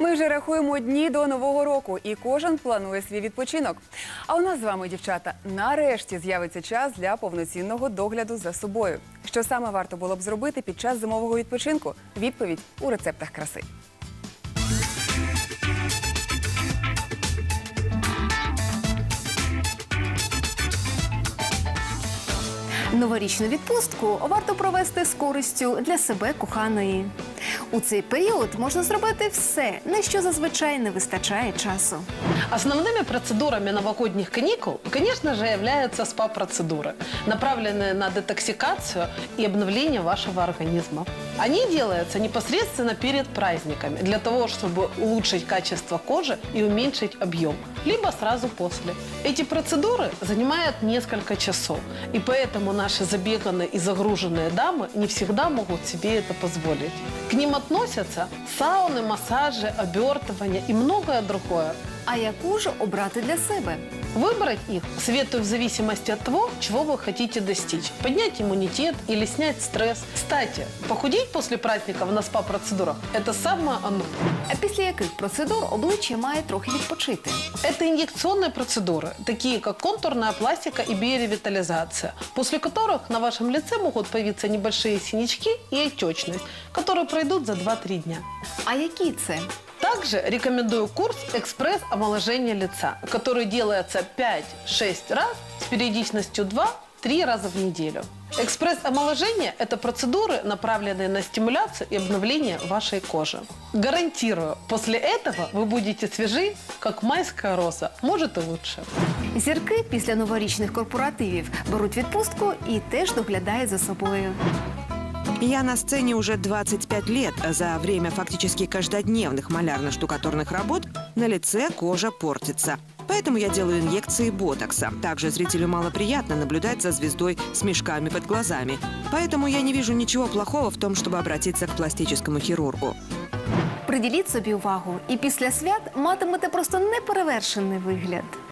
Ми вже рахуємо дні до нового року, і кожен планує свій відпочинок. А у нас з вами, дівчата, нарешті з'явиться час для повноцінного догляду за собою. Що саме варто було б зробити під час зимового відпочинку? Відповідь у рецептах краси. Новорічну відпустку варто провести з користю для себе коханої. У цей період можна зробити все, на що зазвичай не вистачає часу. Основными процедурами новогодних каникул, конечно же, являются СПА-процедуры, направленные на детоксикацию и обновление вашего организма. Они делаются непосредственно перед праздниками, для того, чтобы улучшить качество кожи и уменьшить объем, либо сразу после. Эти процедуры занимают несколько часов, и поэтому наши забеганные и загруженные дамы не всегда могут себе это позволить. К ним относятся сауны, массажи, обертывания и многое другое. А яку ж обрати для себе? Выбрать их советую в зависимости от того, чего вы хотите достичь. Поднять иммунитет или снять стресс. Кстати, похудеть после праздников на СПА-процедурах – это самое оно. А після яких процедур обличчя має трохи відпочити? Это инъекционные процедуры, такие как контурная пластика и биоревитализация, после которых на вашем лице могут появиться небольшие синячки и отечность, которые пройдут за 2-3 дня. А які це? Также рекомендую курс «Экспресс-омоложение лица», который делается 5-6 раз с периодичностью 2-3 раза в неделю. Экспресс-омоложение – это процедуры, направленные на стимуляцию и обновление вашей кожи. Гарантирую, после этого вы будете свежи, как майская роза, может и лучше. Зірки після новорічних корпоративів беруть відпустку і теж доглядають за собою. Я на сцене уже 25 лет. За время фактически каждодневных малярно-штукатурных работ на лице кожа портится. Поэтому я делаю инъекции ботокса. Также зрителю малоприятно наблюдать за звездой с мешками под глазами. Поэтому я не вижу ничего плохого в том, чтобы обратиться к пластическому хирургу. Приділіть собі увагу, і після свят матимете просто неперевершений вигляд.